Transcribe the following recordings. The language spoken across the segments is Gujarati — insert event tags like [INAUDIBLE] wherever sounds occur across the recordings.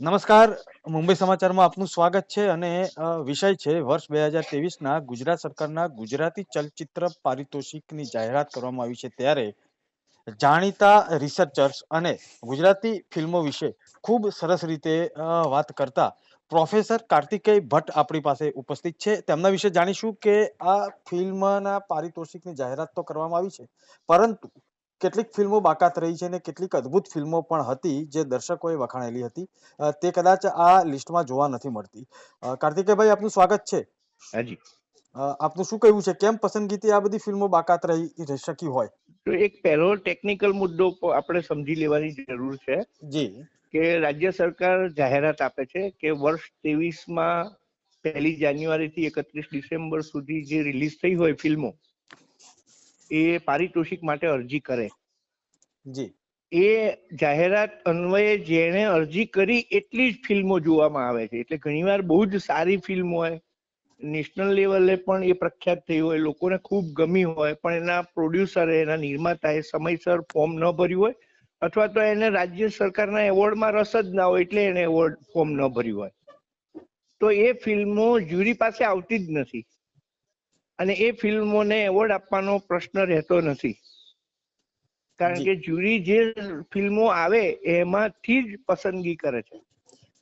નમસ્કાર. મુંબઈ સમાચારમાં આપનું સ્વાગત છે અને વિષય છે વર્ષ બે હજાર ત્રેવીસના ગુજરાત સરકારના ગુજરાતી ચલચિત્ર પારિતોષિકની જાહેરાત કરવામાં આવી છે ત્યારે જાણીતા રિસર્ચર્સ અને ગુજરાતી ફિલ્મો વિશે ખૂબ સરસ રીતે વાત કરતા પ્રોફેસર કાર્તિકેય ભટ્ટ આપણી પાસે ઉપસ્થિત છે. તેમના વિશે જાણીશું કે આ ફિલ્મના પારિતોષિકની જાહેરાત તો કરવામાં આવી છે, પરંતુ કેટલીક ફિલ્મો બાકાત રહી છે અને કેટલીક અદ્ભુત ફિલ્મો પણ હતી જે દર્શકોએ વખાણેલી હતી. તે કદાચ આ લિસ્ટમાં જોવા નથી મળતી. કાર્તિકેયભાઈ આપનું સ્વાગત છે. હાજી. આપનું શું કહેવું છે? કેમ પસંદગીથી આ બધી ફિલ્મો બાકાત રહી રહી શકી હોય? તો એક પહેલો ટેકનિકલ મુદ્દો આપણે સમજી લેવાની જરૂર છે જી. કે રાજ્ય સરકાર જાહેરાત આપે છે કે વર્ષ ત્રેવીસમાં પહેલી જાન્યુઆરી થી એકત્રીસ ડિસેમ્બર સુધી જે રિલીઝ થઈ હોય ફિલ્મો એ પારિતોષિક માટે અરજી કરે. એ જાહેરાત અન્વયે જેણે અરજી કરી એટલી જ ફિલ્મો જોવામાં આવે છે. એટલે ઘણીવાર બહુ જ સારી ફિલ્મ હોય, નેશનલ લેવલે પણ એ પ્રખ્યાત થઈ હોય, લોકોને ખૂબ ગમી હોય, પણ એના પ્રોડ્યુસરે, એના નિર્માતાએ સમયસર ફોર્મ ન ભર્યું હોય, અથવા તો એને રાજ્ય સરકારના એવોર્ડમાં રસ જ ના હોય એટલે એને એવોર્ડ ફોર્મ ન ભર્યું હોય. તો એ ફિલ્મો જ્યુરી પાસે આવતી જ નથી. અને એ ફિલ્મોને એવોર્ડ આપવાનો પ્રશ્ન રહેતો નથી. કારણ કે જ્યુરી જે ફિલ્મો આવે એમાંથી જ પસંદગી કરે છે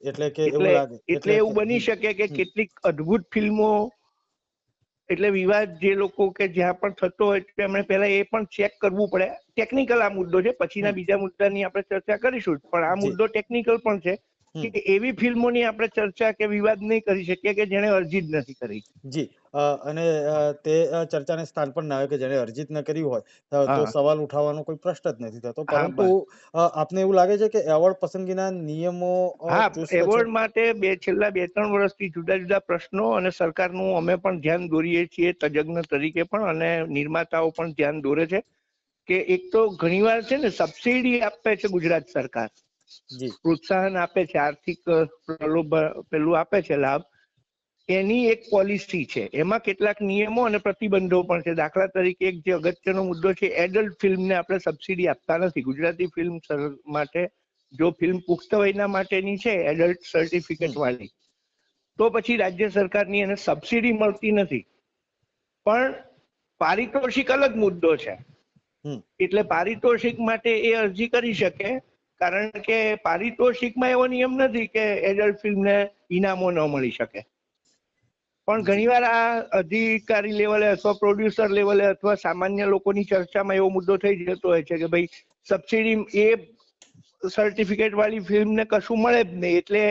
એટલે કે એવું લાગે એટલે એવું બની શકે કે કેટલીક અદ્ભુત ફિલ્મો એટલે વિવાદ જે લોકો કે જ્યાં પણ થતો હોય તેમણે પહેલા એ પણ ચેક કરવું પડે ટેકનિકલ આ મુદ્દો છે પછીના. બીજા મુદ્દાની આપણે ચર્ચા કરીશું જ. પણ આ મુદ્દો ટેકનિકલ પણ છે. કે એવી ફિલ્મોની આપણે ચર્ચા કે વિવાદ નહીં કરી શકીએ કે જેણે અરજી જ નથી કરી. જી અને તે ચર્ચાને સ્થાન પણ ના આવે કે જેને અરજી ન કરી હોય તો સવાલ ઉઠાવવાનો કોઈ પ્રશ્ન જ નથી થતો. પરંતુ આપને એવું લાગે છે કે એવોર્ડ પસંદગીના નિયમો? એવોર્ડ માટે બે છેલ્લા બે ત્રણ વર્ષથી જુદા જુદા પ્રશ્નો અને સરકારનું અમે પણ ધ્યાન દોરીએ છીએ તજજ્ઞ તરીકે પણ અને નિર્માતાઓ પણ ધ્યાન દોરે છે. કે એક તો ઘણીવાર છે ને સબસિડી આપે છે ગુજરાત સરકાર. પ્રોત્સાહન આપે છે આર્થિક અ, પ્રલોભ પેલું આપે છે લાભ. એની એક પોલિસી છે. એમાં કેટલાક નિયમો અને પ્રતિબંધો પણ છે. દાખલા તરીકે એક જે અગત્યનો મુદ્દો છે એડલ્ટ ફિલ્મને આપણે સબસિડી આપતા નથી. ગુજરાતી ફિલ્મ માટે જો ફિલ્મ પુખ્ત વયના માટેની છે એડલ્ટ સર્ટિફિકેટ વાળી તો પછી રાજ્ય સરકારની એને સબસિડી મળતી નથી. પણ પારિતોષિક અલગ મુદ્દો છે. એટલે પારિતોષિક માટે એ અરજી કરી શકે કારણ કે પારિતોષિકમાં એવો નિયમ નથી કે એડલ્ટ ફિલ્મને ઇનામો ન મળી શકે. પણ ઘણીવાર આ અધિકારી લેવલે અથવા પ્રોડ્યુસર લેવલે અથવા સામાન્ય લોકોની ચર્ચામાં એવો મુદ્દો થઈ જતો હોય છે કે ભાઈ સબસિડી એ સર્ટિફિકેટ વાળી ફિલ્મને કશું મળે જ નહીં. એટલે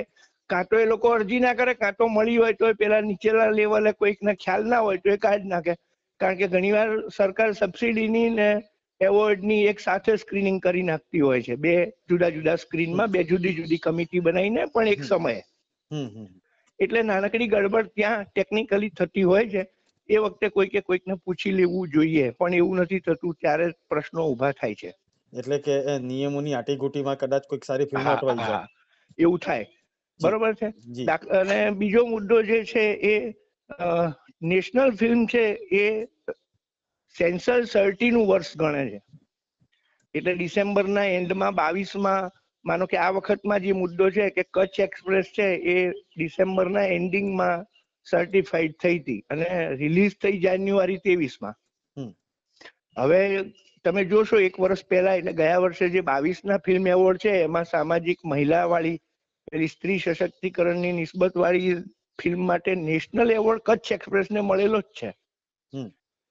કાં તો એ લોકો અરજી ના કરે, કાં તો મળી હોય તો એ પેલા નીચેલા લેવલે કોઈકને ખ્યાલ ના હોય તો એ કાઢી નાખે. કારણ કે ઘણીવાર સરકાર સબસિડીની ને એવોર્ડની એક સાથે સ્ક્રીનિંગ કરી નાખતી હોય છે. બે જુદા જુદા સ્ક્રીનમાં બે જુદી જુદી કમિટી બનાવીને પણ એક. સમયે. એટલે નાનકડી ગડબડ ત્યાં ટેકનિકલી થતી હોય છે. એ વખતે કોઈકે કોઈકને પૂછી લેવું જોઈએ પણ એવું નથી થતું ત્યારે પ્રશ્નો ઊભા થાય છે. એટલે કે નિયમોની આટીઘૂંટીમાં કદાચ કોઈક સારી ફિલ્મ અટવાઈ જાય. એવું થાય. બરોબર છે? અને બીજો મુદ્દો જે છે એ નેશનલ ફિલ્મ છે એ સેન્સર સર્ટીનું વર્ષ ગણે છે એટલે ડિસેમ્બરના એન્ડમાં બાવીસમાં માનો કે આ વખતમાં જે મુદ્દો છે કે કચ્છ એક્સપ્રેસ છે એ ડિસેમ્બરના એન્ડિંગમાં સર્ટિફાઈડ થઈ હતી અને રિલીઝ થઈ જાન્યુઆરી ત્રેવીસમાં. હવે તમે જોશો એક વર્ષ પહેલા એટલે ગયા વર્ષે જે બાવીસના ફિલ્મ એવોર્ડ છે એમાં સામાજિક મહિલાવાળી પેલી સ્ત્રી સશક્તિકરણની નિસ્બત વાળી ફિલ્મ માટે નેશનલ એવોર્ડ કચ્છ એક્સપ્રેસને મળેલો જ છે.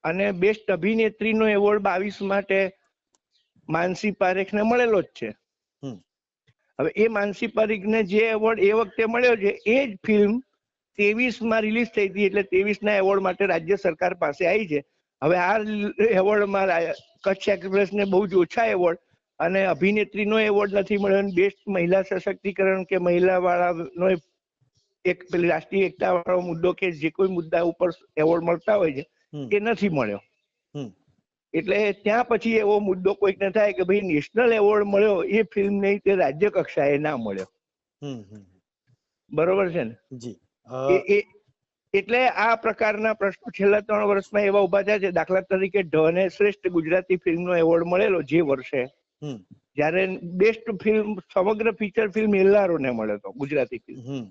અને બેસ્ટ અભિનેત્રીનો એવોર્ડ બાવીસ માટે માનસી પારેખને મળેલો જ છે. હવે એ માનસી પારેખને જે એવોર્ડ એ વખતે મળ્યો છે એ જ ફિલ્મમાં રિલીઝ થઈ હતી એટલે ત્રેવીસ ના એવોર્ડ માટે રાજ્ય સરકાર પાસે આવી છે હવે આ એવોર્ડમાં કચ્છ એક્સપ્રેસને બહુ જ ઓછા એવોર્ડ અને અભિનેત્રીનો એવોર્ડ નથી મળ્યો અને બેસ્ટ મહિલા સશક્તિકરણ કે મહિલા વાળાનો એક પેલી રાષ્ટ્રીય એકતા વાળો મુદ્દો કે જે કોઈ મુદ્દા ઉપર એવોર્ડ મળતા હોય છે એ નથી મળ્યો. એટલે ત્યાં પછી એવો મુદ્દો કોઈકને થાય કે ભાઈ નેશનલ એવોર્ડ મળ્યો એ ફિલ્મ નહીં તે રાજ્ય કક્ષાએ ના મળ્યો. બરોબર છે ને? જી. એટલે આ પ્રકારના પ્રશ્નો છેલ્લા ત્રણ વર્ષમાં એવા ઊભા થયા છે. દાખલા તરીકે ઢ ને શ્રેષ્ઠ ગુજરાતી ફિલ્મનો એવોર્ડ મળેલો જે વર્ષે જ્યારે બેસ્ટ ફિલ્મ સમગ્ર ફીચર ફિલ્મ એલ્લારોને મળ્યો હતો ગુજરાતી ફિલ્મ.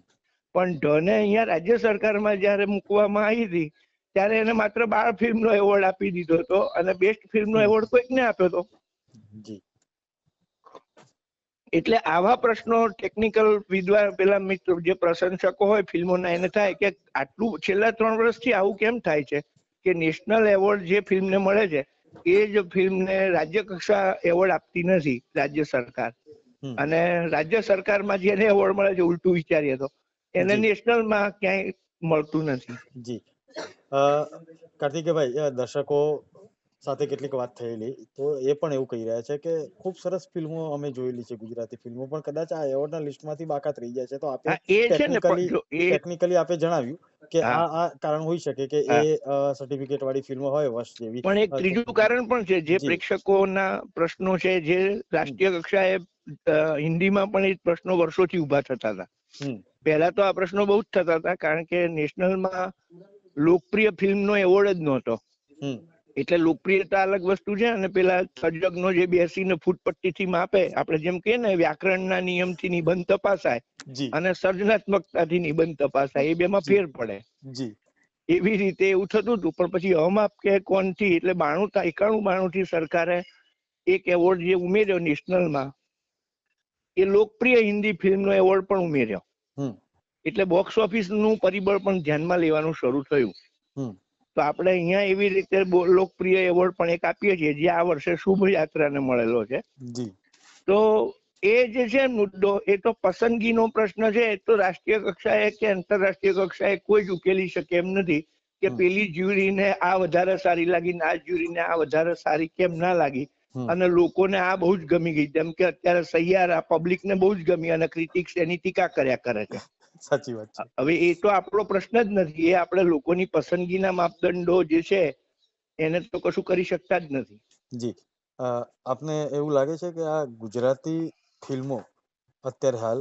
પણ ઢને અહીંયા રાજ્ય સરકારમાં જ્યારે મૂકવામાં આવી હતી ત્યારે એને માત્ર બાળ ફિલ્મનો એવોર્ડ આપી દીધો હતો અને બેસ્ટ ફિલ્મનો. એવોર્ડ કોઈકને આપ્યો હતો? એટલે આવા પ્રશ્નો ટેકનિકલ વિદ્વાન પેલા મિત્રો જે પ્રશંસકો હોય ફિલ્મોના એને થાય કે આટલું છેલ્લા ત્રણ વર્ષથી આવું કેમ થાય છે કે નેશનલ એવોર્ડ જે ફિલ્મને મળે છે એ જ ફિલ્મને રાજ્ય કક્ષા એવોર્ડ આપતી નથી રાજ્ય સરકાર. અને રાજ્ય સરકારમાં જેને એવોર્ડ મળે છે ઉલટું વિચારીએ તો એને. નેશનલમાં ક્યાંય મળતું નથી. જી. અ, કાર્તિકેયભાઈ દર્શકો સાથે કેટલીક વાત થયેલી. તો એ પણ એવું કહી રહ્યા છે કે ખૂબ સરસ ફિલ્મો અમે જોયેલી છે ગુજરાતી ફિલ્મો. પણ કદાચ આ એવોર્ડના લિસ્ટમાંથી બાકાત રહી જાય છે. તો આપે ટેકનિકલી આપે જણાવ્યું કે આ આ કારણ હોઈ શકે કે એ સર્ટિફિકેટ વાળી ફિલ્મો હોય વર્ષ જેવી. પણ એક ત્રીજું કારણ પણ છે જે પ્રેક્ષકોના પ્રશ્નો છે જે રાષ્ટ્રીય કક્ષાએ હિન્દીમાં પણ એ પ્રશ્નો વર્ષોથી ઊભા થતા હતા. પહેલા તો આ પ્રશ્નો બહુ જ થતા હતા કારણ કે નેશનલમાં લોકપ્રિય ફિલ્મનો એવોર્ડ જ નહોતો. એટલે લોકપ્રિયતા અલગ વસ્તુ છે અને પેલા તજજ્ઞો જે બેસીને ફૂટપટ્ટીથી માપે આપણે જેમ કહીએ ને વ્યાકરણના નિયમથી નિબંધ તપાસાય અને સર્જનાત્મકતાથી નિબંધ તપાસાય એ બેમાં જી. ફેર પડે. એવી રીતે એવું થતું હતું પણ પછી હમાપ કે કોણથી એટલે બાણું એકાણું બાણું થી સરકારે એક એવોર્ડ જે ઉમેર્યો નેશનલમાં એ લોકપ્રિય હિન્દી ફિલ્મનો એવોર્ડ પણ ઉમેર્યો. એટલે બોક્સ ઓફિસનું પરિબળ પણ ધ્યાનમાં લેવાનું શરૂ થયું. તો આપણે અહીંયા એવી રીતે લોકપ્રિય એવોર્ડ પણ એક આપીએ છીએ જે આ વર્ષે શુભ યાત્રાને મળેલો છે. તો એ જે છે મુદ્દો એ તો પસંદગીનો પ્રશ્ન છે એ તો રાષ્ટ્રીય કક્ષાએ કે આંતરરાષ્ટ્રીય કક્ષાએ કોઈ જ ઉકેલી શકે એમ નથી કે. પેલી જ્યુરીને આ વધારે સારી લાગી ને આ જ્યુરીને આ વધારે સારી કેમ ના લાગી? અને લોકોને આ બહુ જ ગમી ગઈ જેમ કે અત્યારે સૈયારા પબ્લિકને બહુ જ ગમી અને ક્રિટિક્સ એની ટીકા કર્યા કરે છે. સાચી વાત છે. હવે એ તો આપણો પ્રશ્ન જ નથી. એ આપણે લોકોની પસંદગીના માપદંડો જે છે એને તો કશું કરી શકતા જ નથી. જી. આપને એવું લાગે છે કે આ ગુજરાતી ફિલ્મો અત્યારે હાલ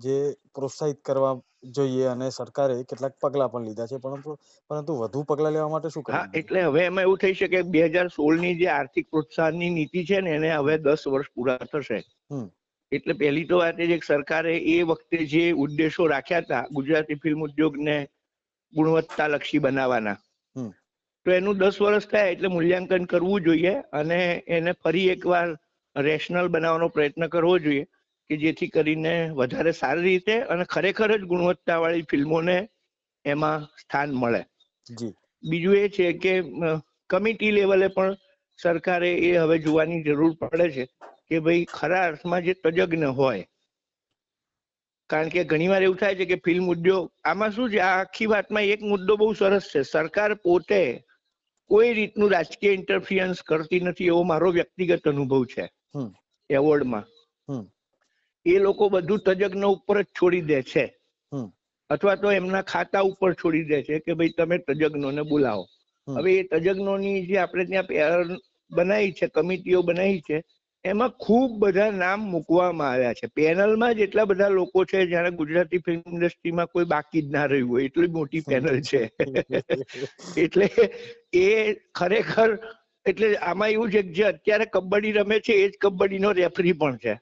જે પ્રોત્સાહિત કરવા જોઈએ અને સરકારે કેટલાક પગલાં પણ લીધા છે પરંતુ પરંતુ વધુ પગલાં લેવા માટે શું હા એટલે હવે એમાં એવું થઈ શકે બે હજાર સોળની જે આર્થિક પ્રોત્સાહનની નીતિ છે ને એને હવે દસ વર્ષ પૂરા થશે. એટલે પહેલી તો વાત એ છે કે સરકારે એ વખતે જે ઉદ્દેશો રાખ્યા હતા ગુજરાતી ફિલ્મ ઉદ્યોગને ગુણવત્તાલક્ષી બનાવવાના તો એનું દસ વર્ષ થાય એટલે મૂલ્યાંકન કરવું જોઈએ અને એને ફરી એકવાર રેશનલ બનાવવાનો પ્રયત્ન કરવો જોઈએ કે જેથી કરીને વધારે સારી રીતે અને ખરેખર જ ગુણવત્તાવાળી ફિલ્મોને એમાં સ્થાન મળે. બીજું એ છે કે કમિટી લેવલે પણ સરકારે એ હવે જોવાની જરૂર પડે છે. કે ભાઈ ખરા અર્થમાં જે તજજ્ઞ હોય કારણ કે ઘણીવાર એવું થાય છે કે ફિલ્મ ઉદ્યોગ આમાં શું છે? આ આખી વાતમાં એક મુદ્દો બહુ સરસ છે. સરકાર પોતે કોઈ રીતનું રાજકીય ઇન્ટરફિયન્સ કરતી નથી એવો મારો વ્યક્તિગત અનુભવ છે. એવોર્ડમાં. હમ. એ લોકો બધું તજજ્ઞ ઉપર જ છોડી દે છે. હમ. અથવા તો એમના ખાતા ઉપર છોડી દે છે કે ભાઈ તમે તજજ્ઞોને બોલાવો. હવે એ તજજ્ઞોની જે આપણે ત્યાં બનાવી છે કમિટીઓ બનાવી છે એમાં ખૂબ બધા નામ મૂકવામાં આવ્યા છે. પેનલમાં જેટલા બધા લોકો છે જાણે ગુજરાતી ફિલ્મ ઇન્ડસ્ટ્રીમાં કોઈ બાકી જ ના રહ્યું હોય એટલી મોટી પેનલ છે. [LAUGHS] એટલે એ ખરેખર એટલે આમાં એવું છે કે જે અત્યારે કબડ્ડી રમે છે એ જ કબડ્ડીનો રેફરી પણ છે.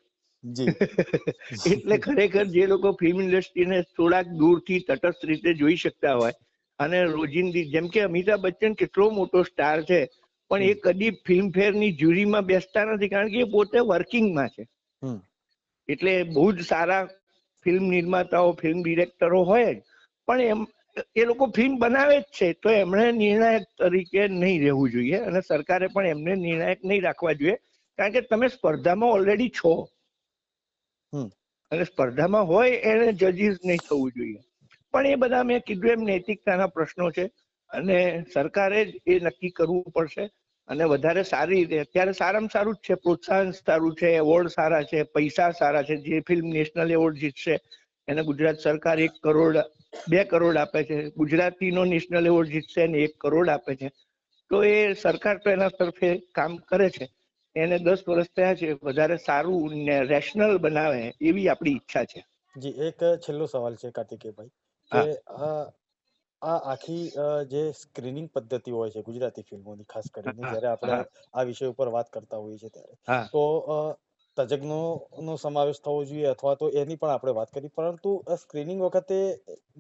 [LAUGHS] એટલે ખરેખર જે લોકો ફિલ્મ ઇન્ડસ્ટ્રીને થોડાક દૂરથી તટસ્થ રીતે જોઈ શકતા હોય અને રોજિંદી જેમ કે અમિતાભ બચ્ચન કેટલો મોટો સ્ટાર છે પણ એ કદી ફિલ્મફેરની જ્યુરીમાં બેસતા નથી કારણ કે એ પોતે વર્કિંગમાં છે. એટલે બહુ જ સારા ફિલ્મ નિર્માતાઓ ફિલ્મ ડિરેક્ટરો હોય જ. પણ એમ એ લોકો ફિલ્મ બનાવે જ છે તો એમણે નિર્ણાયક તરીકે નહીં રહેવું જોઈએ અને સરકારે પણ એમને નિર્ણાયક નહીં રાખવા જોઈએ. કારણ કે તમે સ્પર્ધામાં ઓલરેડી છો. અને સ્પર્ધામાં હોય એને જજીસ નહીં થવું જોઈએ. પણ એ બધા મેં કીધું એમ નૈતિકતાના પ્રશ્નો છે. અને સરકારે જ એ નક્કી કરવું પડશે. અને વધારે સારી રીતે અત્યારે સારામાં સારું જ છે. પ્રોત્સાહન સારું છે એવોર્ડ સારા છે પૈસા સારા છે. જે ફિલ્મ નેશનલ એવોર્ડ જીતશે એને ગુજરાત સરકાર એક કરોડ બે કરોડ આપે છે. ગુજરાતીનો નેશનલ એવોર્ડ જીતશે એને એક કરોડ આપે છે. તો એ સરકાર તો એના તરફે કામ કરે છે. એને દસ વર્ષ થયા છે. વધારે સારું ને રેશનલ બનાવે એવી આપણી ઈચ્છા છે. જી એક છેલ્લો સવાલ છે કાર્તિકેયભાઈ કે આ આખી જે સ્ક્રીનિંગ પદ્ધતિ હોય છે ગુજરાતી ફિલ્મોની ખાસ કરીને જ્યારે આપણે આ વિષય ઉપર વાત કરતા હોઈએ છીએ ત્યારે. તો તજજ્ઞો નો સમાવેશ થવો જોઈએ અથવા તો એની પણ આપણે વાત કરી. પરંતુ સ્ક્રીનિંગ વખતે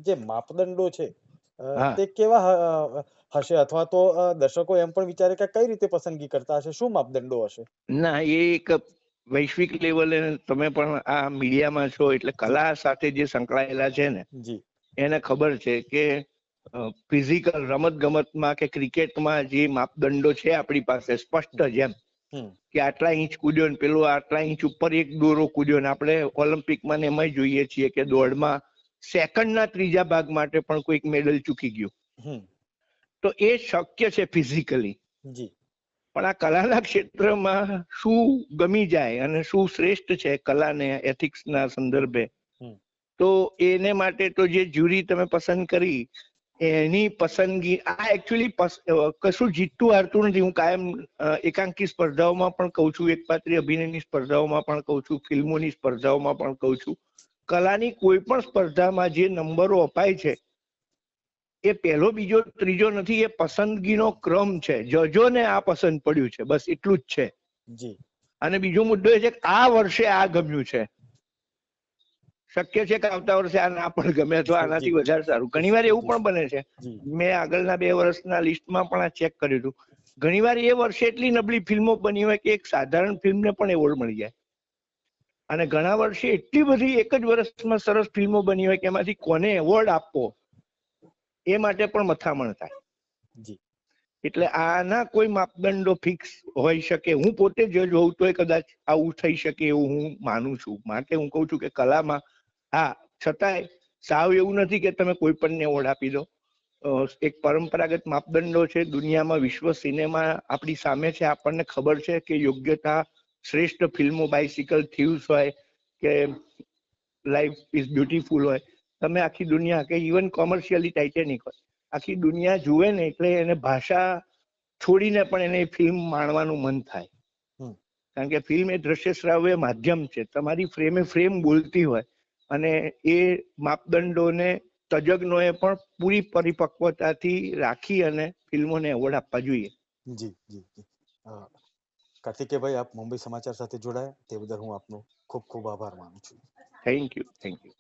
જે માપદંડો છે તે કેવા હશે અથવા તો દર્શકો એમ પણ વિચારે કે કઈ રીતે પસંદગી કરતા હશે? શું માપદંડો હશે? ના એ એક વૈશ્વિક લેવલે તમે પણ આ મીડિયામાં છો એટલે કલા સાથે જે સંકળાયેલા છે ને જી. એને ખબર છે કે ફિઝિકલ રમત ગમતમાં કે ક્રિકેટમાં જે માપદંડો છે આપણી પાસે સ્પષ્ટ જેમ કે આટલા ઇંચ કૂદ્યો ને પેલો આટલા ઇંચ ઉપર એક દોરો કૂદ્યો ને આપણે ઓલિમ્પિકમાં ને એમાં જોઈએ છીએ કે દોડમાં સેકન્ડના ત્રીજા ભાગ માટે પણ કોઈક મેડલ ચૂકી ગયું. તો એ શક્ય છે ફિઝિકલી પણ આ કલાના ક્ષેત્રમાં શું ગમી જાય અને શું શ્રેષ્ઠ છે કલાને એથિક્સના સંદર્ભે? તો એને માટે તો જે જ્યુરી તમે પસંદ કરી એની પસંદગી આ એકચ્યુઅલી કશું જીતતું હારતું નથી. હું કાયમ એકાંકી સ્પર્ધાઓમાં પણ કહું છું એકપાત્રી અભિનયની સ્પર્ધાઓમાં પણ કહું છું ફિલ્મોની સ્પર્ધાઓમાં પણ કહું છું. કલાની કોઈ પણ સ્પર્ધામાં જે નંબરો અપાય છે એ પહેલો બીજો ત્રીજો નથી એ પસંદગીનો ક્રમ છે. જજોને આ પસંદ પડ્યું છે. બસ એટલું જ છે. જી. અને બીજો મુદ્દો એ છે કે આ વર્ષે આ ગમ્યું છે. શક્ય છે કે આવતા વર્ષે આ ના પણ ગમે અથવા આનાથી વધારે સારું. ઘણીવાર એવું પણ બને છે. મેં આગળના બે વર્ષના લિસ્ટમાં પણ આ ચેક કર્યું હતું. ઘણીવાર એ વર્ષે એટલી નબળી ફિલ્મો બની હોય કે એક સાધારણ ફિલ્મને પણ એવોર્ડ મળી જાય. અને ઘણા વર્ષે એટલી બધી એક જ વર્ષમાં સરસ ફિલ્મો બની હોય કે એમાંથી કોને એવોર્ડ આપવો એ માટે પણ મથામણ થાય. એટલે આના કોઈ માપદંડો ફિક્સ હોઈ શકે. હું પોતે જજ હોઉં તોય કદાચ આવું થઈ શકે એવું હું માનું છું. માટે હું કહું છું કે કલામાં હા છતાંય સાવ એવું નથી કે તમે કોઈ પણને એવોર્ડ આપી દો. એક પરંપરાગત માપદંડો છે દુનિયામાં વિશ્વ સિનેમા આપણી સામે છે આપણને ખબર છે કે યોગ્યતા શ્રેષ્ઠ ફિલ્મો બાઇસિકલ થીવ્સ હોય કે લાઈફ ઇઝ બ્યુટીફુલ હોય. તમે આખી દુનિયા કે ઇવન કોમર્શિયલી ટાઇટેનિક હોય આખી દુનિયા જુએ ને એટલે એને ભાષા છોડીને પણ એને ફિલ્મ માણવાનું મન થાય. કારણ કે ફિલ્મ એ દ્રશ્ય શ્રાવ્ય માધ્યમ છે. તમારી ફ્રેમે ફ્રેમ બોલતી હોય અને એ માપદંડોને તજજ્ઞોએ પણ પૂરી પરિપક્વતાથી રાખી અને ફિલ્મોને એવોર્ડ આપવા જોઈએ. જી જી કાર્તિકેયભાઈ આપ મુંબઈ સમાચાર સાથે જોડાયા. તે બદલ હું આપનો ખૂબ ખૂબ આભાર માનું છું. Thank you thank you.